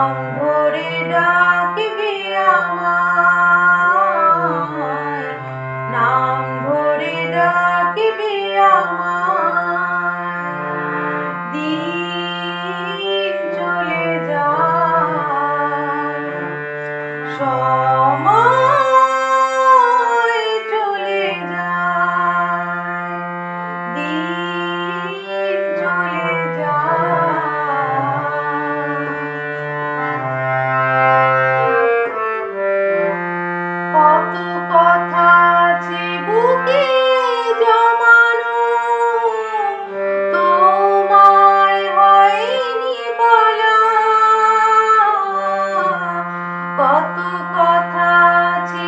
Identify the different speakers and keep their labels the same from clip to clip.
Speaker 1: নাম ভরে ডাকবি আমায়। নাম ভরে ডাকবি আমায়। দিন চলে যায়। সব কত কথা আছে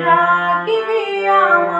Speaker 1: Já que me ama.